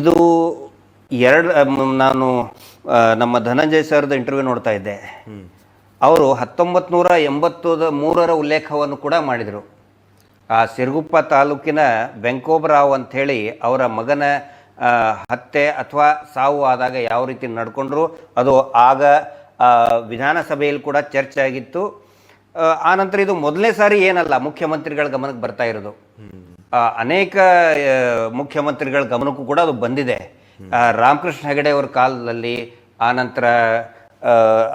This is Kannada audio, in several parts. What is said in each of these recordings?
ಇದು ಎರಡು ನಾನು ನಮ್ಮ ಧನಂಜಯ್ ಸರ್ದ ಇಂಟರ್ವ್ಯೂ ನೋಡ್ತಾ ಇದ್ದೆ. ಅವರು ಹತ್ತೊಂಬತ್ತು ನೂರ ಎಂಬತ್ತದ ಮೂರರ ಉಲ್ಲೇಖವನ್ನು ಕೂಡ ಮಾಡಿದರು. ಆ ಸಿರುಗುಪ್ಪ ತಾಲೂಕಿನ ವೆಂಕೋಬರಾವ್ ಅಂಥೇಳಿ ಅವರ ಮಗನ ಹತ್ಯೆ ಅಥವಾ ಸಾವು ಆದಾಗ ಯಾವ ರೀತಿ ನಡ್ಕೊಂಡ್ರು ಅದು ಆಗ ವಿಧಾನಸಭೆಯಲ್ಲಿ ಕೂಡ ಚರ್ಚೆ ಆಗಿತ್ತು ಆನಂತರ ಇದು ಮೊದಲನೇ ಸಾರಿ ಏನಲ್ಲ ಮುಖ್ಯಮಂತ್ರಿಗಳ ಗಮನಕ್ಕೆ ಬರ್ತಾ ಇರೋದು. ಅನೇಕ ಮುಖ್ಯಮಂತ್ರಿಗಳ ಗಮನಕ್ಕೂ ಕೂಡ ಅದು ಬಂದಿದೆ. ರಾಮಕೃಷ್ಣ ಹೆಗಡೆ ಅವರ ಕಾಲದಲ್ಲಿ ಆನಂತರ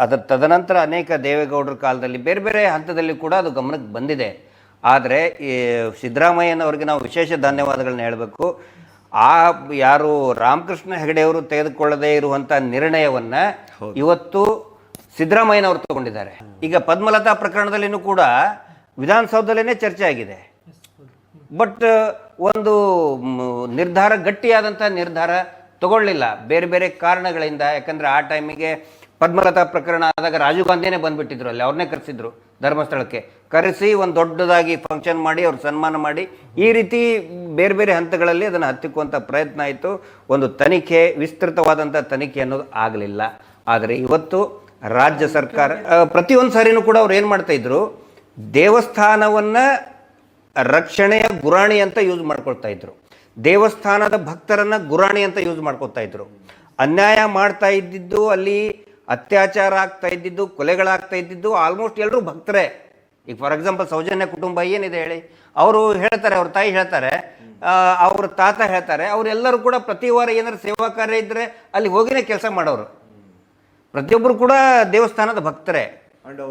ಅದರ ತದನಂತರ ಅನೇಕ ದೇವೇಗೌಡರ ಕಾಲದಲ್ಲಿ ಬೇರೆ ಬೇರೆ ಹಂತದಲ್ಲಿ ಕೂಡ ಅದು ಗಮನಕ್ಕೆ ಬಂದಿದೆ. ಆದರೆ ಈ ಸಿದ್ದರಾಮಯ್ಯನವ್ರಿಗೆ ನಾವು ವಿಶೇಷ ಧನ್ಯವಾದಗಳನ್ನ ಹೇಳಬೇಕು. ಆ ಯಾರು ರಾಮಕೃಷ್ಣ ಹೆಗಡೆಯವರು ತೆಗೆದುಕೊಳ್ಳದೇ ಇರುವಂಥ ನಿರ್ಣಯವನ್ನು ಇವತ್ತು ಸಿದ್ದರಾಮಯ್ಯನವರು ತಗೊಂಡಿದ್ದಾರೆ. ಈಗ ಪದ್ಮಲತಾ ಪ್ರಕರಣದಲ್ಲಿನೂ ಕೂಡ ವಿಧಾನಸೌಧದಲ್ಲೇ ಚರ್ಚೆ ಆಗಿದೆ. ಬಟ್ ಒಂದು ನಿರ್ಧಾರ ಗಟ್ಟಿಯಾದಂಥ ನಿರ್ಧಾರ ತಗೊಳ್ಳಿಲ್ಲ. ಬೇರೆ ಬೇರೆ ಕಾರಣಗಳಿಂದ, ಯಾಕಂದ್ರೆ ಆ ಟೈಮಿಗೆ ಪದ್ಮಲತಾ ಪ್ರಕರಣ ಆದಾಗ ರಾಜೀವ್ ಗಾಂಧಿನೇ ಬಂದುಬಿಟ್ಟಿದ್ರು ಅಲ್ಲಿ, ಅವ್ರನ್ನೇ ಕರೆಸಿದ್ರು ಧರ್ಮಸ್ಥಳಕ್ಕೆ. ಕರೆಸಿ ಒಂದು ದೊಡ್ಡದಾಗಿ ಫಂಕ್ಷನ್ ಮಾಡಿ, ಅವ್ರ ಸನ್ಮಾನ ಮಾಡಿ, ಈ ರೀತಿ ಬೇರೆ ಬೇರೆ ಹಂತಗಳಲ್ಲಿ ಅದನ್ನು ಹತ್ತಿಕ್ಕುವಂಥ ಪ್ರಯತ್ನ ಆಯಿತು. ಒಂದು ತನಿಖೆ ವಿಸ್ತೃತವಾದಂಥ ತನಿಖೆ ಅನ್ನೋದು ಆಗಲಿಲ್ಲ. ಆದರೆ ಇವತ್ತು ರಾಜ್ಯ ಸರ್ಕಾರ ಪ್ರತಿಯೊಂದು ಸಾರಿನೂ ಕೂಡ ಅವ್ರು ಏನು ಮಾಡ್ತಾಯಿದ್ರು ದೇವಸ್ಥಾನವನ್ನು ರಕ್ಷಣೆಯ ಗುರಾಣಿ ಅಂತ ಯೂಸ್ ಮಾಡ್ಕೊಳ್ತಾ ಇದ್ರು. ದೇವಸ್ಥಾನದ ಭಕ್ತರನ್ನ ಗುರಾಣಿ ಅಂತ ಯೂಸ್ ಮಾಡ್ಕೊಳ್ತಾ ಇದ್ರು. ಅನ್ಯಾಯ ಮಾಡ್ತಾ ಇದ್ದಿದ್ದು ಅಲ್ಲಿ ಅತ್ಯಾಚಾರ ಆಗ್ತಾ ಇದ್ದಿದ್ದು, ಕೊಲೆಗಳಾಗ್ತಾ ಇದ್ದಿದ್ದು ಆಲ್ಮೋಸ್ಟ್ ಎಲ್ಲರೂ ಭಕ್ತರೇ. ಈಗ ಫಾರ್ ಎಕ್ಸಾಂಪಲ್ ಸೌಜನ್ಯ ಕುಟುಂಬ ಏನಿದೆ ಹೇಳಿ? ಅವರು ಹೇಳ್ತಾರೆ, ಅವ್ರ ತಾಯಿ ಹೇಳ್ತಾರೆ ಅವ್ರ ತಾತ ಹೇಳ್ತಾರೆ, ಅವರೆಲ್ಲರೂ ಕೂಡ ಪ್ರತಿ ವಾರ ಏನಾದ್ರು ಸೇವಾ ಕಾರ್ಯ ಇದ್ದರೆ ಅಲ್ಲಿ ಹೋಗಿನೇ ಕೆಲಸ ಮಾಡೋರು. ಪ್ರತಿಯೊಬ್ಬರು ಕೂಡ ದೇವಸ್ಥಾನದ ಭಕ್ತರೇ.